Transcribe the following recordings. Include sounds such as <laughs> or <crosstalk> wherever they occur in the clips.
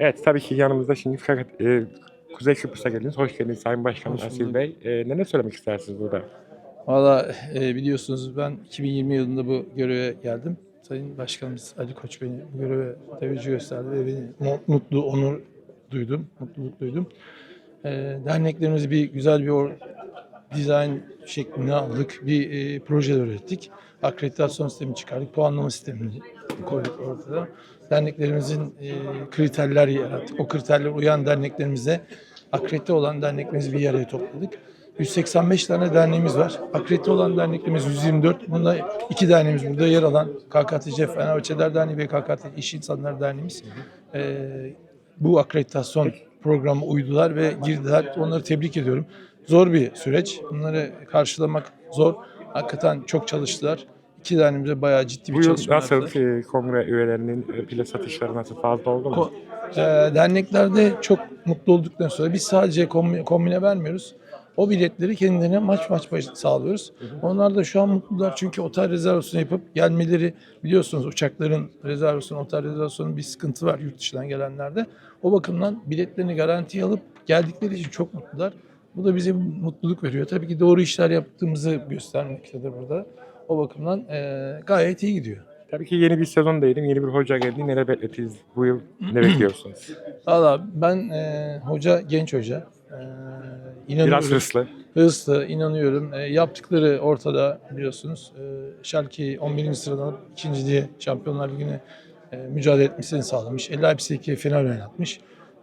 Evet tabii ki yanımızda şimdi fakat e, Kuzey Kıbrıs'a geldiniz. Hoş geldiniz Sayın Başkanım Hoş Asil bulduk. Bey. E, neler söylemek istersiniz burada? Valla e, biliyorsunuz ben 2020 yılında bu göreve geldim. Sayın Başkanımız Ali Koç beni bu göreve teveccüh gösterdi ve beni mu- mutlu, onur duydum, mutluluk duydum. E, derneklerimizi bir güzel bir or- dizayn şeklinde aldık. Bir e, proje ürettik. Akreditasyon sistemi çıkardık. Puanlama sistemini koyduk ortada. Derneklerimizin e, kriterler yarattık. O kriterlere uyan derneklerimize akredite olan derneklerimizi bir araya topladık. 185 tane derneğimiz var. Akredite olan derneklerimiz 124. Bunda iki derneğimiz burada yer alan KKTC Fenerbahçeler Derneği ve KKT İş İnsanları Derneğimiz. E, bu akreditasyon programı uydular ve girdiler. Onları tebrik ediyorum. Zor bir süreç. Bunları karşılamak zor. Hakikaten çok çalıştılar. İki derneğimize bayağı ciddi bir Bu yıl çalışma nasıl yaptılar. e, kongre üyelerinin e, bilet satışları nasıl fazla oldu mu? Ko- e, derneklerde çok mutlu olduktan sonra biz sadece kombi- kombine vermiyoruz. O biletleri kendilerine maç maç başı sağlıyoruz. Onlar da şu an mutlular çünkü otel rezervasyonu yapıp gelmeleri biliyorsunuz uçakların rezervasyonu, otel rezervasyonu bir sıkıntı var yurt dışından gelenlerde. O bakımdan biletlerini garantiye alıp geldikleri için çok mutlular. Bu da bize mutluluk veriyor. Tabii ki doğru işler yaptığımızı göstermektedir burada. O bakımdan e, gayet iyi gidiyor. Tabii ki yeni bir sezon değilim. Yeni bir hoca geldi. Neler bekletiyiz bu yıl? Ne bekliyorsunuz? <clears throat> Valla ben e, hoca genç hoca. E, inanıyorum. Biraz hırslı. Hırslı, inanıyorum. E, yaptıkları ortada biliyorsunuz. E, Schalke 11. sıradan alıp ikinciliğe Şampiyonlar Ligi'ne e, mücadele etmesini sağlamış. El Leipzig'i final oynatmış.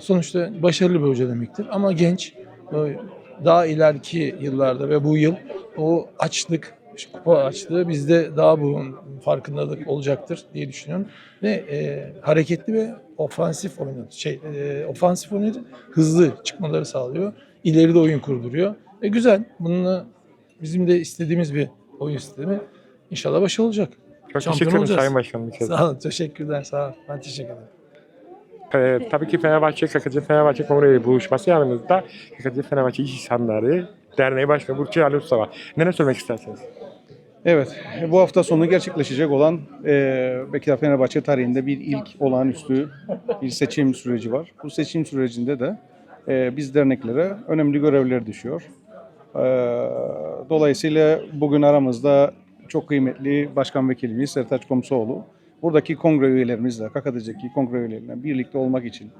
Sonuçta başarılı bir hoca demektir. Ama genç. e, Daha ileriki yıllarda ve bu yıl o açlık, kupa açlığı bizde daha bunun farkındalık olacaktır diye düşünüyorum. Ve e, hareketli ve ofansif oynadı. Şey, e, ofansif oynadı, hızlı çıkmaları sağlıyor. İleride oyun kurduruyor. E güzel. Bununla bizim de istediğimiz bir oyun sistemi. İnşallah başarılı olacak. Çok Şampiyon teşekkür ederim olacağız. Sayın Başkanım. Sağ olun. Teşekkürler. Sağ olun. Ben teşekkür ederim. Ee, tabii ki Fenerbahçe, KKC Fenerbahçe Kongre buluşması yanımızda KKC Fenerbahçe İş İnsanları Derneği Başkanı Burçin Ali Usta var. Neler söylemek istersiniz? Evet, bu hafta sonu gerçekleşecek olan e, Bekir Fenerbahçe tarihinde bir ilk olağanüstü bir seçim süreci var. Bu seçim sürecinde de e, biz derneklere önemli görevler düşüyor. E, dolayısıyla bugün aramızda çok kıymetli Başkan Vekilimiz Sertaç Komsoğlu, buradaki kongre üyelerimizle, KKTC'deki kongre üyeleriyle birlikte olmak için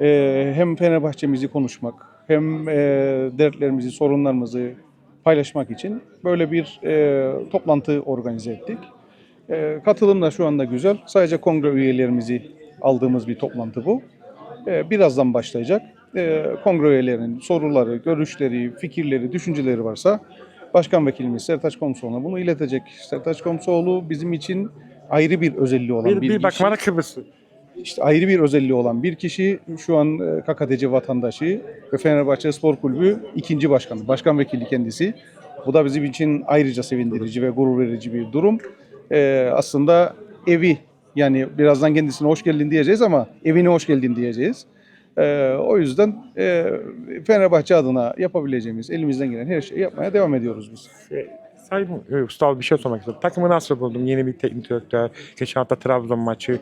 e, hem Fenerbahçemizi konuşmak, hem e, dertlerimizi, sorunlarımızı paylaşmak için böyle bir e, toplantı organize ettik. E, katılım da şu anda güzel. Sadece kongre üyelerimizi aldığımız bir toplantı bu. E, birazdan başlayacak. E, kongre üyelerinin soruları, görüşleri, fikirleri, düşünceleri varsa Başkan Vekilimiz Sertaç Komsoğlu'na bunu iletecek. Sertaç Komsoğlu bizim için ayrı bir özelliği olan Bir, bir, bir bakmana Kıbrıs'ı. İşte ayrı bir özelliği olan bir kişi şu an e, KKTC vatandaşı ve Fenerbahçe Spor Kulübü ikinci başkanı, başkan vekili kendisi. Bu da bizim için ayrıca sevindirici ve gurur verici bir durum. E, aslında evi yani birazdan kendisine hoş geldin diyeceğiz ama evine hoş geldin diyeceğiz. E, o yüzden e, Fenerbahçe adına yapabileceğimiz elimizden gelen her şeyi yapmaya devam ediyoruz biz. Ee, Sayın e, Usta bir şey sormak istiyorum. Takımı nasıl buldun? Yeni bir teknik direktör. Geçen hafta Trabzon maçı.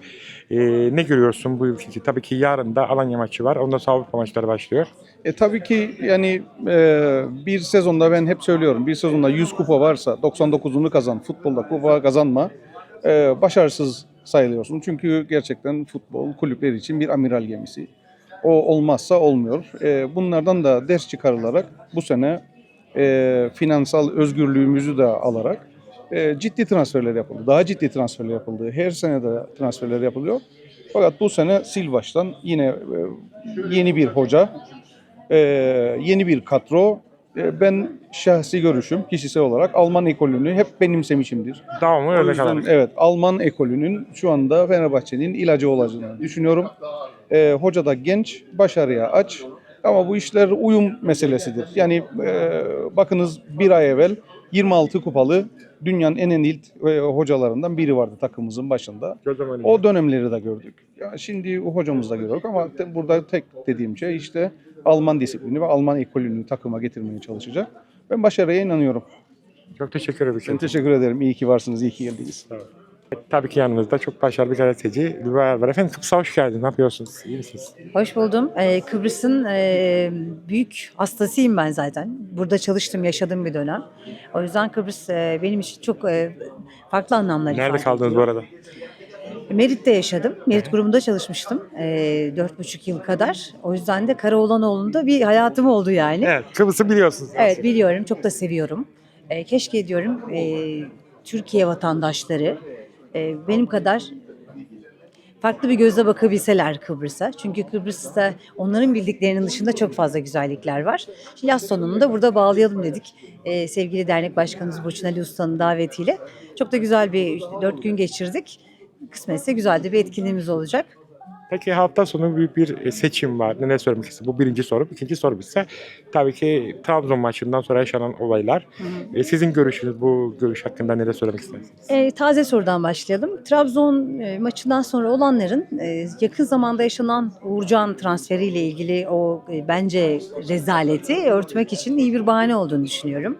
Ee, ne görüyorsun bu yılki? Tabii ki yarın da Alanya maçı var. Ondan sonra Avrupa maçları başlıyor. E tabii ki yani e, bir sezonda ben hep söylüyorum bir sezonda 100 kupa varsa 99'unu kazan futbolda kupa kazanma e, başarısız sayılıyorsun. Çünkü gerçekten futbol kulüpler için bir amiral gemisi. O olmazsa olmuyor. E, bunlardan da ders çıkarılarak bu sene e, finansal özgürlüğümüzü de alarak e, ciddi transferler yapıldı. Daha ciddi transferler yapıldı. Her sene de transferler yapılıyor. Fakat bu sene sil baştan yine e, yeni bir hoca, ee, yeni bir kadro. Ee, ben şahsi görüşüm, kişisel olarak Alman ekolünü hep benimsemişimdir. Devamlı öyle kalır. evet Alman ekolünün şu anda Fenerbahçe'nin ilacı olacağını düşünüyorum. Ee, hoca da genç, başarıya aç. Ama bu işler uyum meselesidir. Yani e, bakınız bir ay evvel 26 kupalı dünyanın en elit e, hocalarından biri vardı takımımızın başında. O dönemleri de gördük. Ya şimdi o hocamız da görüyoruz ama te- burada tek dediğim şey işte Alman disiplini ve Alman ekolünü takıma getirmeye çalışacak. Ben başarıya inanıyorum. Çok teşekkür ederim. Ben teşekkür ederim. İyi ki varsınız, iyi ki geldiniz. Olun. Tabii ki yanınızda çok başarılı bir gazeteci Lübera var. Efendim Kıbrıs'a hoş geldiniz. Ne yapıyorsunuz? İyi misiniz? Hoş buldum. Ee, Kıbrıs'ın e, büyük hastasıyım ben zaten. Burada çalıştım, yaşadığım bir dönem. O yüzden Kıbrıs e, benim için çok e, farklı anlamlar Nerede ifade kaldınız bu arada? Merit'te yaşadım. Merit grubunda çalışmıştım. E, Dört buçuk yıl kadar. O yüzden de Karaoğlanoğlu'nda bir hayatım oldu yani. Evet, Kıbrıs'ı biliyorsunuz. Evet biliyorum, çok da seviyorum. E, keşke diyorum e, Türkiye vatandaşları e, benim kadar farklı bir gözle bakabilseler Kıbrıs'a. Çünkü Kıbrıs'ta onların bildiklerinin dışında çok fazla güzellikler var. Yaz sonunu da burada bağlayalım dedik. E, sevgili dernek başkanımız Burçin Ali Usta'nın davetiyle. Çok da güzel bir dört gün geçirdik. Kısmetse güzel de bir etkinliğimiz olacak. Peki hafta sonu büyük bir e, seçim var. Ne söylemek istiyorsunuz? Bu birinci soru. İkinci soru ise tabii ki Trabzon maçından sonra yaşanan olaylar. E, Sizin görüşünüz bu görüş hakkında neler söylemek istersiniz? E, taze sorudan başlayalım. Trabzon e, maçından sonra olanların e, yakın zamanda yaşanan Uğurcan transferiyle ilgili o e, bence rezaleti örtmek için iyi bir bahane olduğunu düşünüyorum.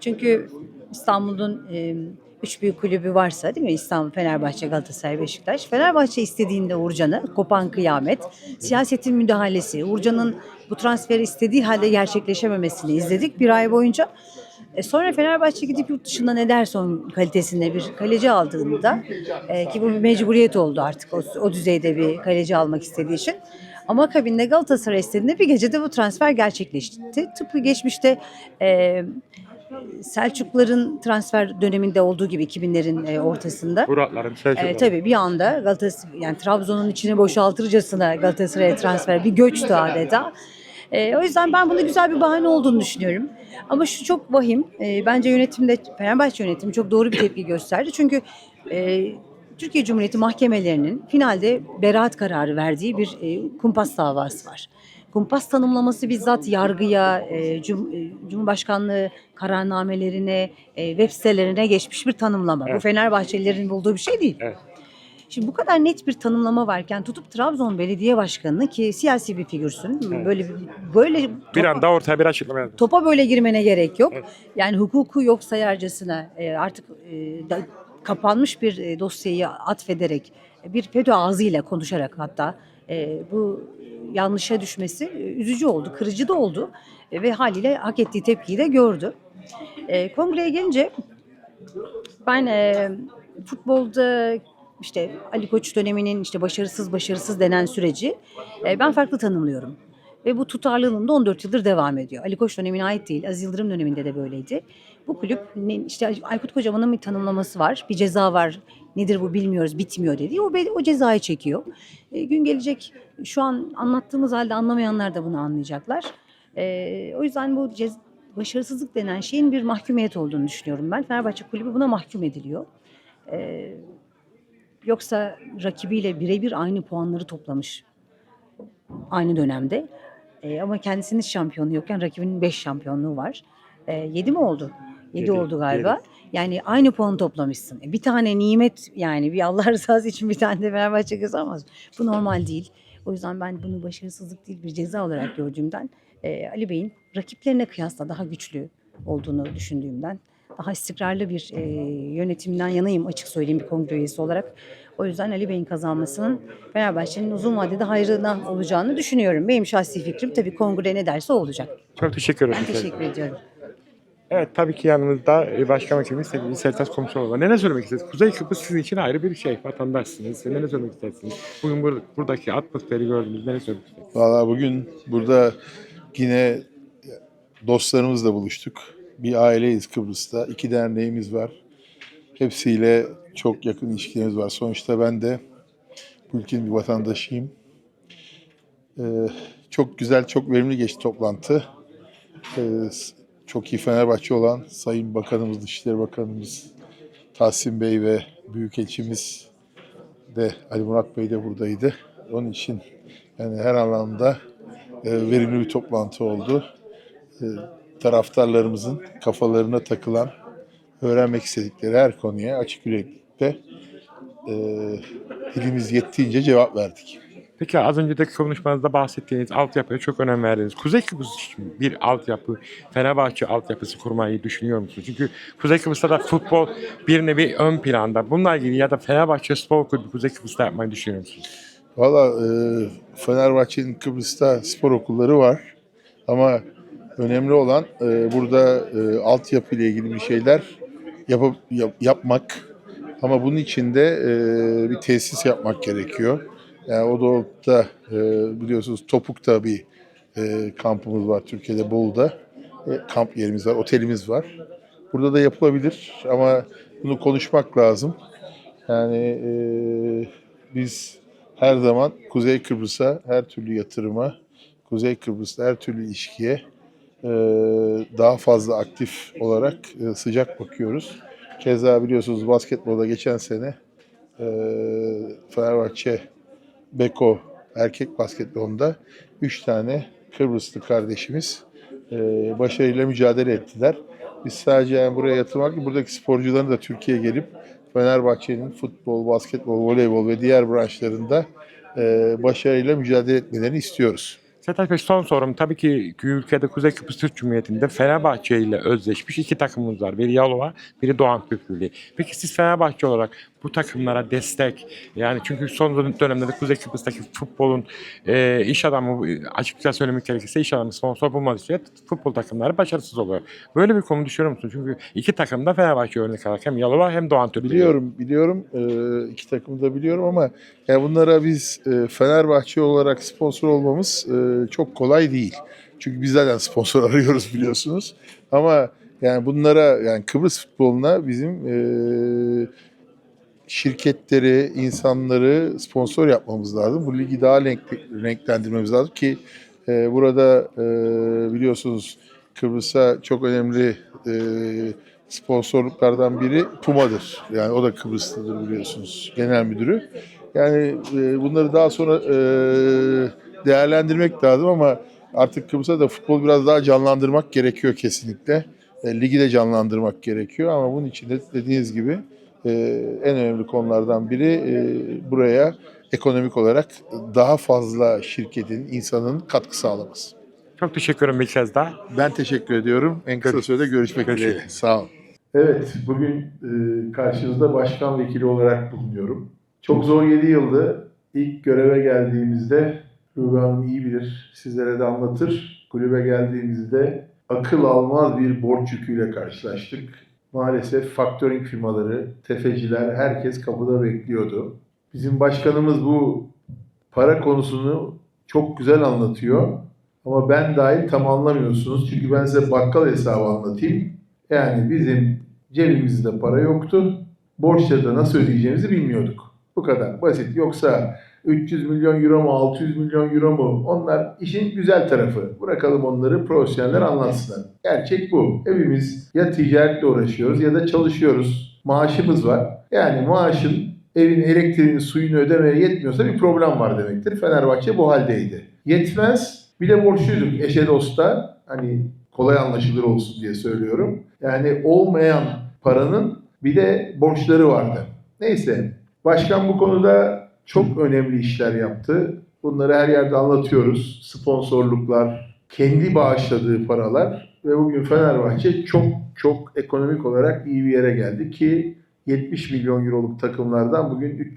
Çünkü İstanbul'un e, üç büyük kulübü varsa değil mi? İstanbul, Fenerbahçe, Galatasaray, Beşiktaş. Fenerbahçe istediğinde Uğurcan'ı kopan kıyamet, siyasetin müdahalesi, Uğurcan'ın bu transferi istediği halde gerçekleşememesini izledik bir ay boyunca. E sonra Fenerbahçe gidip yurt dışından Ederson kalitesinde bir kaleci aldığında e, ki bu bir mecburiyet oldu artık o, o düzeyde bir kaleci almak istediği için. Ama akabinde Galatasaray istediğinde bir gecede bu transfer gerçekleşti. Tıpkı geçmişte e, Selçukluların transfer döneminde olduğu gibi 2000'lerin e, ortasında. Muratların, Selçukluların. E, tabii bir anda Galatasaray yani Trabzon'un içini boşaltırcasına Galatasaray'a transfer bir göçtü adeta. E, o yüzden ben bunu güzel bir bahane olduğunu düşünüyorum. Ama şu çok vahim. E, bence yönetimde Fenerbahçe yönetimi çok doğru bir tepki gösterdi. Çünkü e, Türkiye Cumhuriyeti mahkemelerinin finalde beraat kararı verdiği bir e, kumpas davası var. Kumpas tanımlaması bizzat yargıya, e, Cum- e, Cumhurbaşkanlığı kararnamelerine, e, web sitelerine geçmiş bir tanımlama. Bu Evet. Fenerbahçelilerin bulduğu bir şey değil. Evet. Şimdi bu kadar net bir tanımlama varken tutup Trabzon Belediye Başkanı'nı ki siyasi bir figürsün. Evet. Böyle böyle Bir topa- anda ortaya bir açıklama yaptı. topa böyle girmene gerek yok. Evet. Yani hukuku yok sayarcasına e, artık e, da- kapanmış bir e, dosyayı atfederek e, bir FETÖ ağzıyla konuşarak hatta e, bu yanlışa düşmesi e, üzücü oldu, kırıcı da oldu E, ve haliyle hak ettiği tepkiyi de gördü. E, kongreye gelince ben futbolda işte Ali Koç döneminin işte başarısız başarısız denen süreci ben farklı tanımlıyorum. Ve bu tutarlılığında 14 yıldır devam ediyor. Ali Koç dönemine ait değil. Aziz Yıldırım döneminde de böyleydi. Bu kulüp işte Aykut Kocaman'ın bir tanımlaması var. Bir ceza var. Nedir bu bilmiyoruz, bitmiyor dedi. O, o cezayı çekiyor. E, gün gelecek şu an anlattığımız halde anlamayanlar da bunu anlayacaklar. E, o yüzden bu cez- başarısızlık denen şeyin bir mahkumiyet olduğunu düşünüyorum ben. Fenerbahçe kulübü buna mahkum ediliyor. E, yoksa rakibiyle birebir aynı puanları toplamış aynı dönemde. E, ama kendisinin şampiyonu yokken rakibinin 5 şampiyonluğu var. 7 mi oldu? 7 Yedi, oldu galiba. Yani aynı puanı toplamışsın. E, bir tane nimet yani bir Allah <laughs> rızası için bir tane de Fenerbahçe kazanmaz. Bu normal değil. O yüzden ben bunu başarısızlık değil bir ceza olarak gördüğümden e, Ali Bey'in rakiplerine kıyasla daha güçlü olduğunu düşündüğümden daha istikrarlı bir e, yönetimden yanayım açık söyleyeyim bir kongre üyesi olarak. O yüzden Ali Bey'in kazanmasının Fenerbahçe'nin uzun vadede hayrına olacağını düşünüyorum. Benim şahsi fikrim tabii kongre ne derse o olacak. Çok teşekkür ederim. Ben teşekkür ediyorum. Evet tabii ki yanımızda e, Başkan Vekilimiz sevgili Sertaç Komiseroğlu var. Neler söylemek istersiniz? Kuzey Kıbrıs sizin için ayrı bir şey. Vatandaşsınız. Neler söylemek istersiniz? Bugün bur- buradaki atmosferi gördünüz. Neler söylemek istersiniz? Valla bugün burada yine dostlarımızla buluştuk. Bir aileyiz Kıbrıs'ta. İki derneğimiz var. Hepsiyle çok yakın ilişkilerimiz var. Sonuçta ben de bu ülkenin bir vatandaşıyım. Ee, çok güzel, çok verimli geçti toplantı. Ee, çok iyi Fenerbahçe olan Sayın Bakanımız, Dışişleri Bakanımız Tahsin Bey ve Büyükelçimiz de Ali Murat Bey de buradaydı. Onun için yani her anlamda e, verimli bir toplantı oldu. E, taraftarlarımızın kafalarına takılan, öğrenmek istedikleri her konuya açık yüreklilikle e, dilimiz yettiğince cevap verdik. Peki az önceki konuşmanızda bahsettiğiniz altyapıya çok önem verdiniz. Kuzey Kıbrıs için bir altyapı, Fenerbahçe altyapısı kurmayı düşünüyor musunuz? Çünkü Kuzey Kıbrıs'ta da futbol bir nevi ön planda. Bununla ilgili ya da Fenerbahçe Spor Kulübü Kuzey Kıbrıs'ta yapmayı düşünüyor musunuz? Valla e, Fenerbahçe'nin Kıbrıs'ta spor okulları var. Ama önemli olan e, burada e, altyapı ile ilgili bir şeyler yapıp, yap- yapmak. Ama bunun için de e, bir tesis yapmak gerekiyor. Yani o doğrultuda e, biliyorsunuz Topuk'ta bir e, kampımız var Türkiye'de Bolu'da. E, kamp yerimiz var, otelimiz var. Burada da yapılabilir ama bunu konuşmak lazım. Yani e, biz her zaman Kuzey Kıbrıs'a her türlü yatırıma, Kuzey Kıbrıs'ta her türlü ilişkiye e, daha fazla aktif olarak e, sıcak bakıyoruz. Keza biliyorsunuz basketbolda geçen sene e, Fenerbahçe Beko erkek basketbolunda 3 tane Kıbrıslı kardeşimiz e, başarıyla mücadele ettiler. Biz sadece yani buraya yatırmak değil, buradaki sporcuların da Türkiye'ye gelip Fenerbahçe'nin futbol, basketbol, voleybol ve diğer branşlarında e, başarıyla mücadele etmelerini istiyoruz. Sertaç Bey son sorum. Tabii ki ülkede Kuzey Kıbrıs Türk Cumhuriyeti'nde Fenerbahçe ile özleşmiş iki takımımız var. Biri Yalova, biri Doğan Köprülü. Peki siz Fenerbahçe olarak bu takımlara destek, yani çünkü son dönemde de Kuzey Kıbrıs'taki futbolun e, iş adamı, açıkça söylemek gerekirse iş adamı sponsor bulmadığı için futbol takımları başarısız oluyor. Böyle bir konu düşünüyor musun? Çünkü iki takım da Fenerbahçe örnek alarak hem Yalova hem Doğan Köprülü. Biliyorum, biliyorum. E, iki takımı da biliyorum ama yani bunlara biz e, Fenerbahçe olarak sponsor olmamız e, çok kolay değil. Çünkü biz zaten sponsor <laughs> arıyoruz biliyorsunuz. Ama yani bunlara yani Kıbrıs futboluna bizim e, şirketleri, insanları sponsor yapmamız lazım. Bu ligi daha renklendirmemiz lazım ki e, burada e, biliyorsunuz Kıbrıs'a çok önemli e, sponsorluklardan biri Puma'dır. Yani o da Kıbrıs'tadır biliyorsunuz genel müdürü. Yani e, bunları daha sonra e, değerlendirmek lazım ama artık Kıbrıs'a da futbol biraz daha canlandırmak gerekiyor kesinlikle. E, ligi de canlandırmak gerekiyor ama bunun için de dediğiniz gibi e, en önemli konulardan biri e, buraya ekonomik olarak daha fazla şirketin, insanın katkı sağlaması. Çok teşekkür ederim bir kez daha. Ben teşekkür ediyorum. En kısa sürede görüşmek Görüşürüz. dileğiyle. Sağ olun. Evet, bugün e, karşınızda başkan vekili olarak bulunuyorum. Çok zor 7 yıldı. İlk göreve geldiğimizde Rubi Hanım iyi bilir, sizlere de anlatır. Kulübe geldiğimizde akıl almaz bir borç yüküyle karşılaştık. Maalesef faktörink firmaları, tefeciler, herkes kapıda bekliyordu. Bizim başkanımız bu para konusunu çok güzel anlatıyor. Ama ben dahil tam anlamıyorsunuz. Çünkü ben size bakkal hesabı anlatayım. Yani bizim cebimizde para yoktu. Borçları da nasıl ödeyeceğimizi bilmiyorduk. Bu kadar basit. Yoksa 300 milyon euro mu, 600 milyon euro mu? Onlar işin güzel tarafı. Bırakalım onları profesyoneller anlatsınlar. Gerçek bu. Hepimiz ya ticaretle uğraşıyoruz ya da çalışıyoruz. Maaşımız var. Yani maaşın evin elektriğini, suyunu ödemeye yetmiyorsa bir problem var demektir. Fenerbahçe bu haldeydi. Yetmez. Bir de borçluyduk eşe dosta. Hani kolay anlaşılır olsun diye söylüyorum. Yani olmayan paranın bir de borçları vardı. Neyse. Başkan bu konuda çok önemli işler yaptı. Bunları her yerde anlatıyoruz. Sponsorluklar, kendi bağışladığı paralar ve bugün Fenerbahçe çok çok ekonomik olarak iyi bir yere geldi ki 70 milyon euroluk takımlardan bugün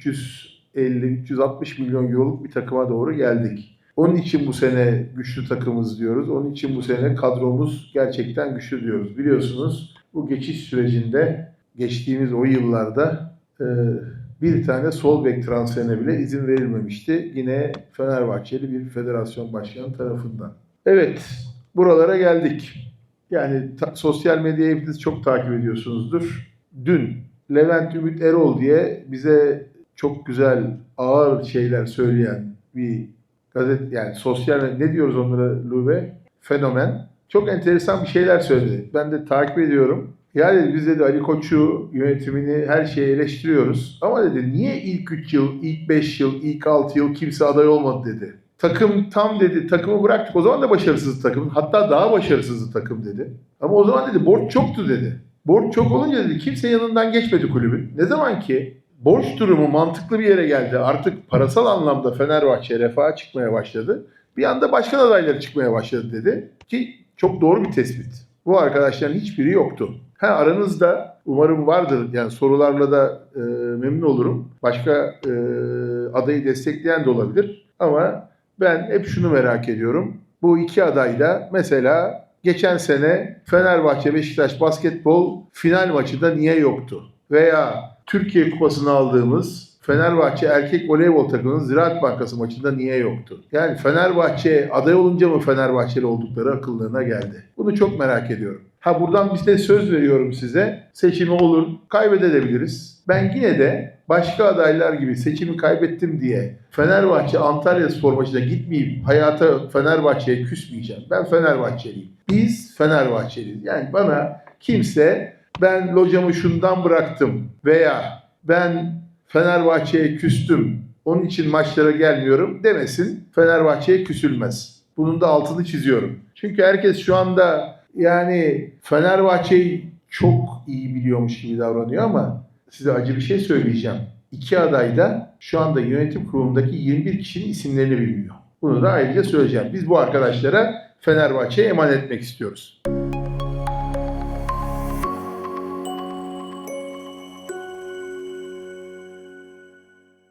350-360 milyon euroluk bir takıma doğru geldik. Onun için bu sene güçlü takımız diyoruz. Onun için bu sene kadromuz gerçekten güçlü diyoruz. Biliyorsunuz bu geçiş sürecinde geçtiğimiz o yıllarda e, bir tane sol bek transferine bile izin verilmemişti. Yine Fenerbahçeli bir federasyon başkanı tarafından. Evet, buralara geldik. Yani ta- sosyal medyayı hepiniz çok takip ediyorsunuzdur. Dün Levent Ümit Erol diye bize çok güzel, ağır şeyler söyleyen bir gazet yani sosyal ne diyoruz onlara Lube? Fenomen. Çok enteresan bir şeyler söyledi. Ben de takip ediyorum. Ya dedi biz dedi Ali Koç'u yönetimini her şeyi eleştiriyoruz. Ama dedi niye ilk 3 yıl, ilk 5 yıl, ilk 6 yıl kimse aday olmadı dedi. Takım tam dedi takımı bıraktık o zaman da başarısız takım. Hatta daha başarısızdı takım dedi. Ama o zaman dedi borç çoktu dedi. Borç çok olunca dedi kimse yanından geçmedi kulübün. Ne zaman ki borç durumu mantıklı bir yere geldi. Artık parasal anlamda Fenerbahçe refaha çıkmaya başladı. Bir anda başkan adayları çıkmaya başladı dedi. Ki çok doğru bir tespit. Bu arkadaşların hiçbiri yoktu. Ha aranızda umarım vardır yani sorularla da e, memnun olurum. Başka e, adayı destekleyen de olabilir. Ama ben hep şunu merak ediyorum. Bu iki aday da mesela geçen sene Fenerbahçe Beşiktaş basketbol final maçında niye yoktu? Veya Türkiye Kupası'nı aldığımız Fenerbahçe erkek voleybol takımının Ziraat Bankası maçında niye yoktu? Yani Fenerbahçe aday olunca mı Fenerbahçeli oldukları akıllarına geldi? Bunu çok merak ediyorum. Ha buradan biz de söz veriyorum size. Seçimi olur, kaybedebiliriz. Ben yine de başka adaylar gibi seçimi kaybettim diye Fenerbahçe Antalya spor maçına gitmeyip hayata Fenerbahçe'ye küsmeyeceğim. Ben Fenerbahçeliyim. Biz Fenerbahçeliyiz. Yani bana kimse ben locamı şundan bıraktım veya ben Fenerbahçe'ye küstüm onun için maçlara gelmiyorum demesin. Fenerbahçe'ye küsülmez. Bunun da altını çiziyorum. Çünkü herkes şu anda yani Fenerbahçe'yi çok iyi biliyormuş gibi davranıyor ama size acı bir şey söyleyeceğim. İki aday da şu anda yönetim kurulundaki 21 kişinin isimlerini bilmiyor. Bunu da ayrıca söyleyeceğim. Biz bu arkadaşlara Fenerbahçe'ye emanet etmek istiyoruz.